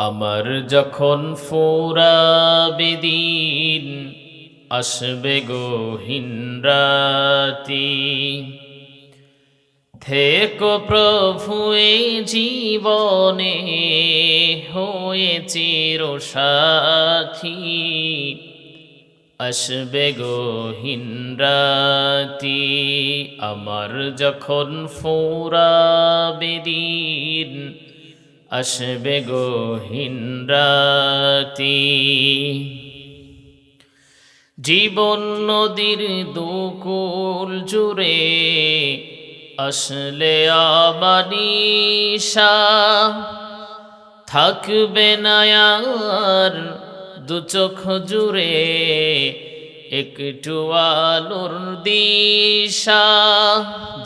আমার যখন ফোরাবে দিন, আসবে গহীন রাতি। থেকো প্রভু এই জীবনে হয়ে চির সাথী। আসবে গহীন রাতি, আমার যখন ফোরাবে দিন আসবে গহীন রাতি। জীবন নদীর দুকুল জুড়ে আসলে আমানিশা থাকবে না আর দু চোখ জুড়ে একটু আলোর দিশা।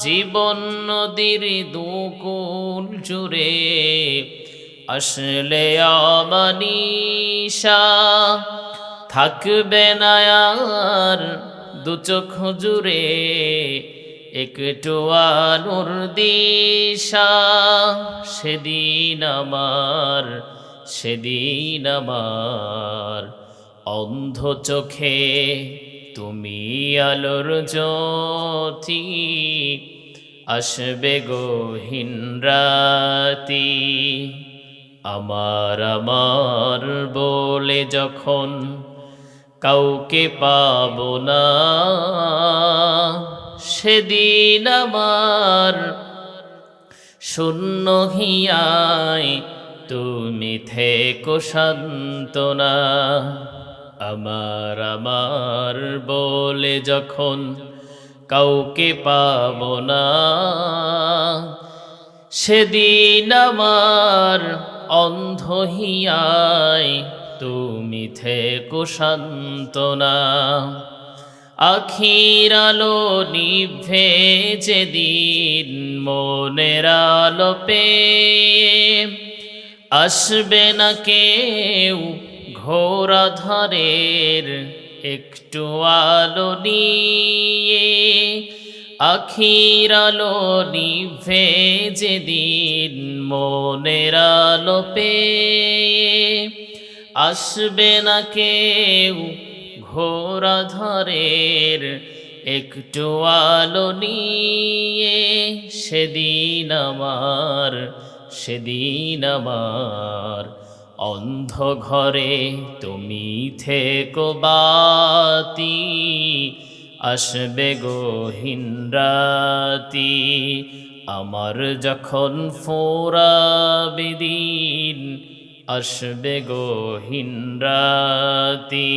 জীবন নদীর দুকুল জুড়ে আসলে আমানিশা থাকবে না আর দু চোখ জুড়ে একটু আলোর দিশা। সেদিন আমার সেদিন আমার অন্ধ চোখে তুমি আলোর জ্যোতি। আসবে গহীন রাতি। আমার আমার বলে যখন কাউকে পাব না, সেদিন আমার শূন্য হিয়ায় তুমি থেকো সান্তনা আমার আমার বলে যখন কাউকে পাব না, সেদিন আমার অন্ধ হিয়ায় তুমি থেকো সান্তনা আখির আলো নিভে যেদিন মনের আলো পেয়ে আসবে না কেউ ঘোরা ধারের একটু আলো নিয়ে। আখির আলো নিভে যেদিন মনের আলো আসবে না কেউ ঘোরা ধরের একটু আলো নিয়ে। সেদিন আমার সেদিন আমার, অন্ধ ঘরে তুমি থেকো বাতি। আসবে গোহীন রাতি। আমার যখন ফোরাবে দিন আসবে গোহীন রাতি।